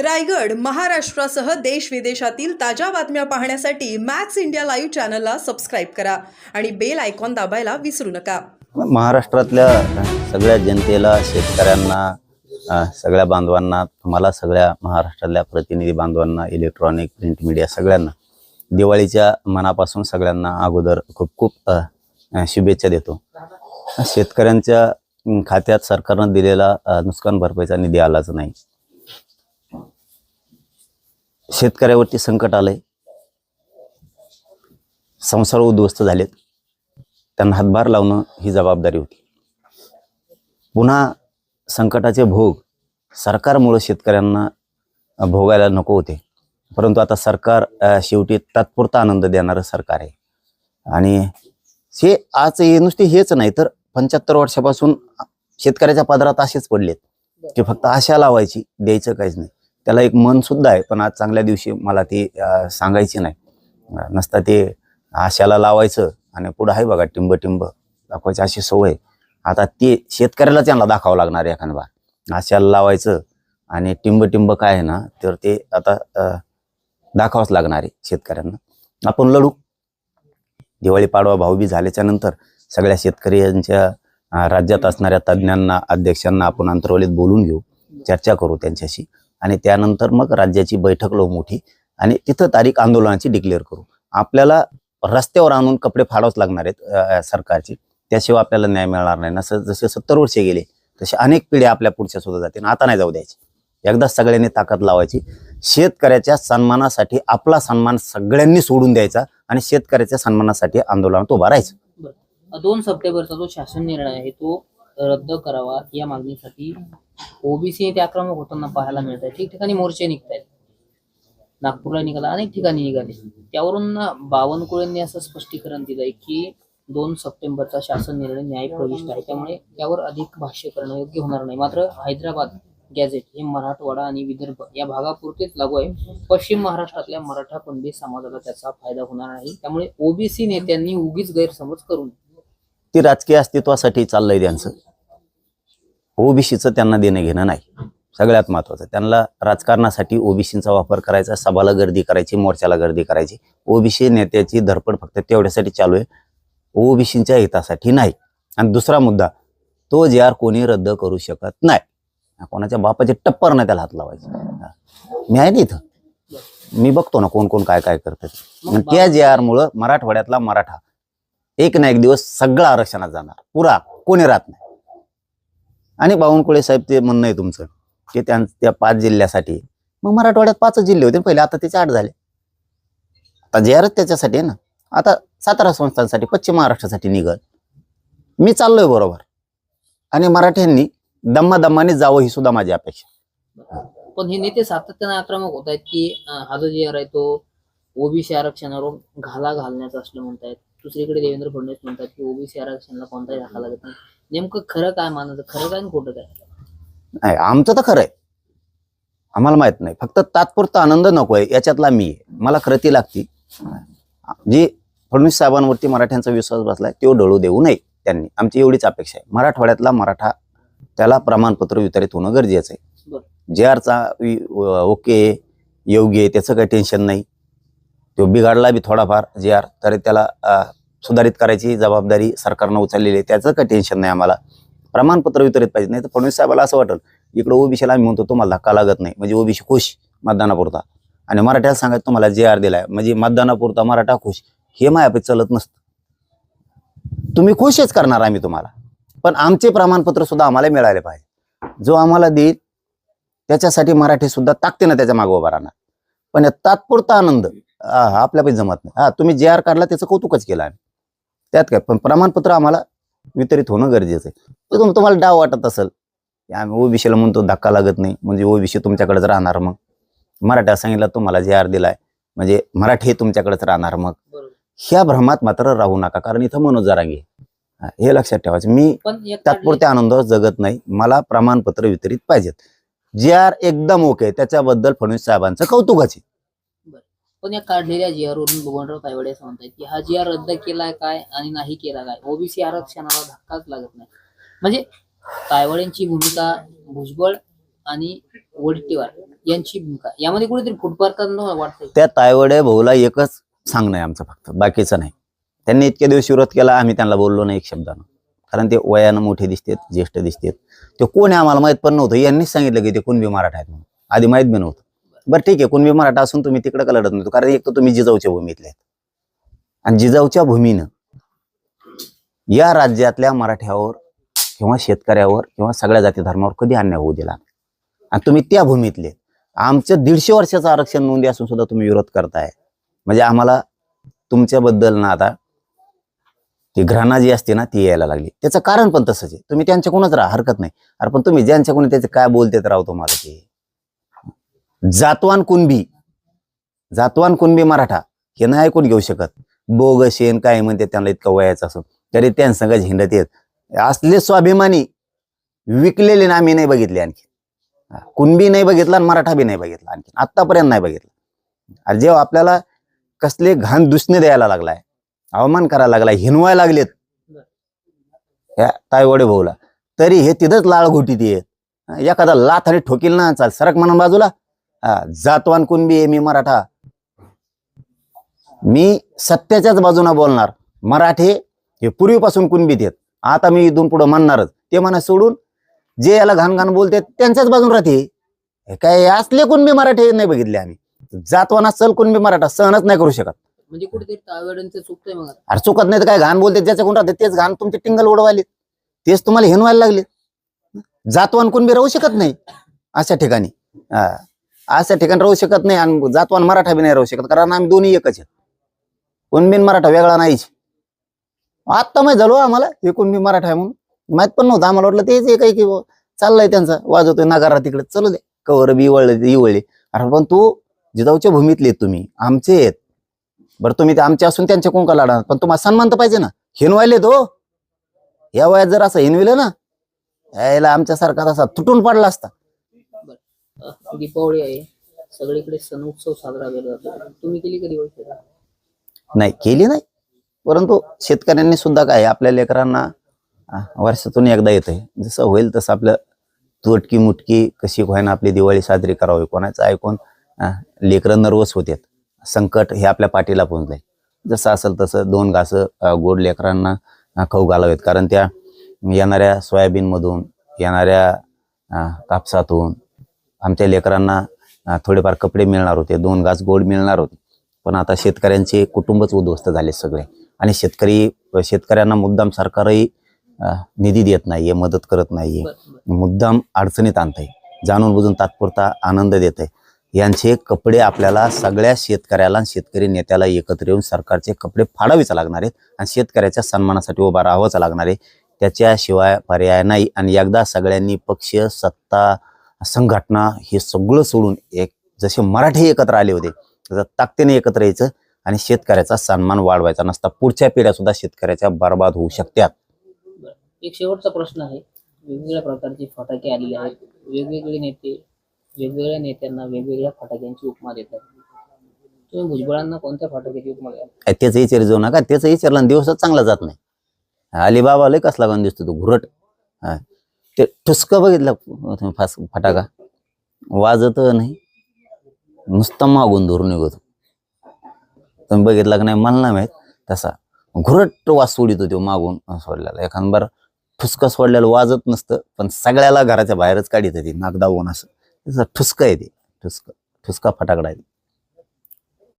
रायगड महाराष्ट्रासह देश विदेशातील ताज्या बातम्या पाहण्यासाठी मॅक्स इंडिया लाईव्ह चॅनलला सबस्क्राईब करा आणि बेल आयकॉन दाबायला विसरू नका. महाराष्ट्रातल्या सगळ्या जनतेला शेतकऱ्यांना सगळ्या बांधवांना तुम्हाला सगळ्या महाराष्ट्रातल्या प्रतिनिधी बांधवांना इलेक्ट्रॉनिक प्रिंट मीडिया सगळ्यांना दिवाळीच्या मनापासून सगळ्यांना अगोदर खूप खूप शुभेच्छा देतो. शेतकऱ्यांच्या खात्यात सरकारनं दिलेला नुकसान भरपाईचा निधी आलाच नाही. शेतकऱ्यावरती संकट आलंय. संसार उद्ध्वस्त झालेत. त्यांना हातभार लावणं ही जबाबदारी होती. पुन्हा संकटाचे भोग सरकारमुळे शेतकऱ्यांना भोगायला नको होते. परंतु आता सरकार शेवटी तात्पुरता आनंद देणारं सरकार आहे. आणि हे आज हे नुसते हेच नाही तर पंच्याहत्तर वर्षापासून शेतकऱ्याच्या पदरात असेच पडलेत. की फक्त आशा लावायची द्यायचं काहीच नाही. त्याला एक मन सुद्धा आहे पण आज चांगल्या दिवशी मला ती सांगायची नाही. नसता ते आशाला लावायचं आणि पुढं आहे बघा टिंब टिंब दाखवायची अशी सवय. आता ते शेतकऱ्याला त्यांना दाखवावं लागणार आहे एखादा आशाला लावायचं आणि टिंब टिंब काय आहे ना तर ते आता अ, दाखवावंच लागणार आहे शेतकऱ्यांना. आपण लढू. दिवाळी पाडवा भाऊबी झाल्याच्यानंतर सगळ्या शेतकऱ्यांच्या राज्यात असणाऱ्या तज्ज्ञांना अध्यक्षांना आपण अंतरवलीत बोलून घेऊ. चर्चा करू त्यांच्याशी. आणि त्यानंतर मग राज्याची बैठक लो मोठी आणि तिथं तारीख आंदोलनाची डिक्लेअर करू. आपल्याला रस्त्यावर आणून कपडे फाडावच लागणार आहेत सरकारचे सरकारची. त्याशिवाय आपल्याला न्याय मिळणार नाही. नसं जसे सत्तर वर्षे गेले तसे अनेक पिढ्या आपल्या पुढच्या सुद्धा जातील. आता नाही जाऊ द्यायची. एकदा सगळ्यांनी ताकद लावायची. शेतकऱ्याच्या सन्मानासाठी आपला सन्मान सगळ्यांनी सोडून द्यायचा आणि शेतकऱ्याच्या सन्मानासाठी आंदोलनात उभा राहायचं. दोन सप्टेंबरचा जो शासन निर्णय आहे तो रद्द करावा या मागणीसाठी ओबीसी येथे आक्रमक होताना पाहायला मिळत आहे ठिकठिकाणी मोर्चे निघत आहेत नागपूरला निघाला अनेक ठिकाणी निघाले. त्यावरून बावनकुळेंनी असं स्पष्टीकरण दिलंय की दोन सप्टेंबरचा शासन निर्णय न्यायप्रविष्ट आहे. त्यामुळे त्यावर अधिक भाष्य करणं योग्य होणार नाही. मात्र हैदराबाद गॅझेट हे मराठवाडा आणि विदर्भ या भागापुरतेच लागू आहे. पश्चिम महाराष्ट्रातल्या मराठा पंडित समाजाला त्याचा फायदा होणार नाही. त्यामुळे ओबीसी नेत्यांनी उगीच गैरसमज करून ती राजकीय अस्तित्वासाठी चाललंय त्यांचं. ओबीसीचं त्यांना देणं घेणं नाही. सगळ्यात महत्वाचं. त्यांना राजकारणासाठी ओबीसीचा वापर करायचा सभाला गर्दी करायची मोर्चाला गर्दी करायची. ओबीसी नेत्याची धडपड फक्त तेवढ्यासाठी चालू आहे. ओबीसीच्या हितासाठी नाही. आणि दुसरा मुद्दा तो जे आर कोणी रद्द करू शकत नाही. कोणाच्या बापाचे टप्पर नाही त्याला हात लावायचं. मी आहे ना इथं. मी बघतो ना कोण कोण काय काय करतात त्या जे आर मुळे मराठवाड्यातला मराठा एक ना एक दिवस सगळं आरक्षणात जाणार. पुरा कोणी राहत नाही. आणि बावनकुळे साहेब ते म्हणणं आहे तुमचं की त्या त्या पाच जिल्ह्यासाठी. मग मराठवाड्यात पाच जिल्हे होते पहिले आता त्याचे आठ झाले. आता जे त्याच्यासाठी आहे ना आता सातारा संस्थांसाठी पश्चिम महाराष्ट्रासाठी निघत मी चाललोय बरोबर. आणि मराठ्यांनी दम्मादम्माने जावं ही सुद्धा माझी अपेक्षा. पण हे नेते सातत्याने आक्रमक होत आहेत की हा जो जी आहे तो ओबीसी आरक्षणावर घाला घालण्याचा असलं म्हणतायत. दुसरीकडे देवेंद्र फडणवीस म्हणतात की ओबीसी आरक्षणाला कोणताही धक्का लागत नाही. नेमकं खरं काय मानायचं? खरं काय आणि खोटं काय? नाही आमचं तर खरं आहे. आम्हाला माहीत नाही. फक्त तात्पुरता आनंद नको आहे. याच्यातला मी आहे. मला क्रती लागती. जी फडणवीस साहेबांवरती मराठ्यांचा विश्वास बसलाय तो डळू देऊ नये त्यांनी. आमची एवढीच अपेक्षा आहे. मराठवाड्यातला मराठा त्याला प्रमाणपत्र वितरित होणं गरजेचं आहे. बरं. जे आरचा ओके योग्य आहे त्याचं काही टेन्शन नाही. तो बिघाडला बी थोडाफार जे आर तरी त्याला सुधारित करायची जबाबदारी सरकारनं उचललेली आहे. त्याचं काही टेन्शन नाही आम्हाला. प्रमाणपत्र वितरित पाहिजे नाही तर फडणवीस साहेबाला असं वाटेल इकडं ओबीसीला आम्ही म्हणतो तुम्हाला धक्का लागत नाही. म्हणजे ओबीसी खुश मतदानापुरता. आणि मराठ्याला सांगायचं तुम्हाला जे आर दिलाय म्हणजे मतदानापुरता मराठा खुश हे मायापैकी चलत नसतं. तुम्ही खुशच करणार आम्ही तुम्हाला. पण आमचे प्रमाणपत्र सुद्धा आम्हाला मिळाले पाहिजे. जो आम्हाला देईल त्याच्यासाठी मराठी सुद्धा ताकदीनं त्याच्यामागे उभा राहणार. पण या तात्पुरता आनंद हा, हा आपल्यापैकी जमत नाही. हा तुम्ही जे आर काढला त्याचं कौतुकच केलं आम्ही. त्यात काय पण प्रमाणपत्र आम्हाला वितरित होणं गरजेचं आहे. तुम- तुम्हाला डाव वाटत असेल आम्ही ओबीसीला म्हणतो धक्का लागत नाही म्हणजे ओबीसी तुमच्याकडेच राहणार मग. मराठा सांगितलं तुम्हाला जे आर दिलाय म्हणजे मराठी तुमच्याकडेच राहणार मग. ह्या भ्रमात मात्र राहू नका कारण इथं मनोज जरांगे हा, लक्षात ठेवायचं मी पण एक काढले- तात्पुरत्या आनंदावर जगत नाही मला प्रमाणपत्र वितरित पाहिजेत. जे आर एकदम ओके त्याच्याबद्दल फडणवीस साहेबांचं कौतुकच पण या काढलेल्या जी आर वरून बबनराव तायवाडे असं म्हणतात की हा जी आर रद्द केलाय काय आणि नाही केला काय? ओबीसी आरक्षणाला धक्काच लागत नाही. म्हणजे तायवाड्यांची भूमिका भुजबळ आणि वडट्टीवार यांची भूमिका. यामध्ये कुठेतरी फूट वाटतं त्या तायवडे भाऊला एकच सांगणं आहे आमचं फक्त बाकीचं नाही. त्यांनी इतके दिवस विरोध केला आम्ही त्यांना बोललो नाही एक शब्दानं. कारण ते वयानं मोठे दिसतेत ज्येष्ठ दिसतेत. ते कोण आहे आम्हाला माहीत पण नव्हतं. यांनीच सांगितलं की ते कुणबी मराठा आहेत म्हणून. आधी माहीत बी नव्हतं. बरं ठीक आहे. कुणबी मराठा असून तुम्ही तिकडे का लढत नव्हतो. कारण एक तर तुम्ही जिजाऊच्या भूमीतले आणि जिजाऊच्या भूमीनं या राज्यातल्या मराठ्यावर किंवा शेतकऱ्यावर किंवा सगळ्या जाती धर्मावर कधी अन्याय होऊ दिला आणि तुम्ही त्या भूमीतले आमचं दीडशे वर्षाचं आरक्षण नोंदी असून सुद्धा तुम्ही विरोध करताय. म्हणजे आम्हाला तुमच्याबद्दल ना आता ती घराणा जी असते ना ती यायला लागली. त्याचं कारण पण तसंच आहे. तुम्ही त्यांच्याकडूनच राहा. हरकत नाही. अरे पण तुम्ही ज्यांच्याकडून त्याचे काय बोलतेत राव तुम्हाला ते? जातवान कुणबी. जातवान कुणबी मराठा. हे नाही ऐकून घेऊ शकत. बोग शेन काय म्हणते त्यांना इतकं वयाचं असं तरी त्यांसंग झिंडत येत असले स्वाभिमानी विकलेले ना आम्ही नाही बघितले आणखी. कुणबी नाही बघितला आणि मराठा बी नाही बघितला आणखी. आत्तापर्यंत नाही बघितलं. अरे जेव्हा आपल्याला कसले घाण दुसणे द्यायला लागलाय अवमान करायला लागलाय हिनवायला लागलेत. ह्या तायवडे भाऊला. तरी हे तिथंच लाळ घोटीत येत एखादा लाथ आणि ठोकील ना चाल सरक म्हणून बाजूला. हा, जातवान कुणबी आहे मी मराठा. मी सत्याच्याच बाजूने बोलणार. मराठे हे पूर्वीपासून कुणबीत आहेत आता मी इथून पुढे म्हणणारच. ते म्हणा सोडून जे याला घाण घाण बोलते त्यांच्याच बाजून राहते. काय असले कुणबी मराठे नाही बघितले आम्ही. जातवाना सल कुणबी मराठा सहनच नाही करू शकत. म्हणजे कुठेतरी तावेड्यांचं चुकतंय मग आता. अरे चुकत नाही तर काय घाण बोलते ज्याच्या कोण राहते तेच घाण तुमचे टिंगल उडवायले तेच तुम्हाला हिनवायला लागले. जातवान कुणबी राहू शकत नाही. अशा ठिकाणी. हा. अशा ठिकाणी राहू शकत नाही आणि जातवान मराठा बी नाही राहू शकत कारण आम्ही दोन्ही एकच आहेत. कुणबी मराठा वेगळा नाहीच. आत्ता माहीत झालो हो आम्हाला हे कुणबी मराठा आहे म्हणून. माहीत पण नव्हतं आम्हाला वाटलं तेच एक आहे की चाललंय त्यांचा वाजवतोय नगारा तिकडे. चलू दे कवर बी वळले इवळले अरे पण तू जिजाऊच्या भूमीतले तुम्ही आमचे आहेत. बरं तुम्ही ते आमचे असून त्यांच्या कोण का पण तुम्हाला सन्मान तर पाहिजे ना. हिनवायले तो हो. या वयात जर असं हिनविलं ना यायला आमच्यासारखा तसा तुटून पडला असता. दीपावली आहे. सगळीकडे सण उत्सव साजरा केला जातो. तुम्ही केली कधी ओळख नाही केली नाही. परंतु शेतकऱ्यांनी सुद्धा काय आपल्या लेकरांना वर्षातून एकदा येते जसं होईल तसं आपलं तुटकी मुटकी कशी व्हायना आपली दिवाळी साजरी करावी कोणाचं ऐकून लेकरं नर्वस होतात संकट हे आपल्या पाठीला पोहोचलंय. जसं असेल तसं दोन घासं गोड लेकरांना खाऊ घालावेत. कारण त्या येणाऱ्या सोयाबीनमधून येणाऱ्या कापसातून आमच्या लेकरांना थोडेफार कपडे मिळणार होते दोन घास गोड मिळणार होते. पण आता शेतकऱ्यांचे कुटुंबच उद्ध्वस्त झाले सगळे. आणि शेतकरी शेतकऱ्यांना मुद्दाम सरकारही निधी देत नाहीये मदत करत नाहीये. मुद्दाम अडचणीत आणत आहे जाणून बुजून तात्पुरता आनंद देत आहे यांचे कपडे आपल्याला सगळ्या शेतकऱ्याला शेतकरी नेत्याला एकत्र येऊन सरकारचे कपडे फाडावेच लागणार आहेत आणि शेतकऱ्याच्या सन्मानासाठी उभा राहावंच लागणार आहे. त्याच्याशिवाय पर्याय नाही आणि एकदा सगळ्यांनी पक्ष सत्ता संघटना हे सगळं सोडून एक जसे मराठी एकत्र आले होते तसं ताकदीने एकत्र यायचं आणि शेतकऱ्याचा सन्मान वाढवायचा. नसता पुढच्या पिढ्या सुद्धा शेतकऱ्याच्या बर्बाद होऊ शकतात एक शेवटचा प्रश्न आहे. वेगवेगळ्या प्रकारचे फटाके आलेले आहेत. वेगवेगळे नेते वेगवेगळ्या नेत्यांना वेगवेगळ्या फटाक्यांची उपमा देतात. तुम्ही भुजबळांना कोणत्या फटाक्याची उपमा काय त्याचं विचार जाऊ नका. त्याचं विचारला दिवसच चांगला जात नाही. अलिबाबा लय कसला गण दिसतो तो? घुरट. ते ठुसक बघितलं तुम्ही फास फटाका. वाजत नाही. नुसतं मागून धरून निघतो. तुम्ही बघितला का नाही मला नाही माहीत. तसा घुरट वास सोडितो तो मागून सोडलेला. एखाद बार ठुसकं सोडलेलं वाजत नसतं पण सगळ्याला घराच्या बाहेरच काढित ती नाक दाबून असं. तसं ठुसकं आहे ते. ठुसकं ठुसका फटाकडा आहे.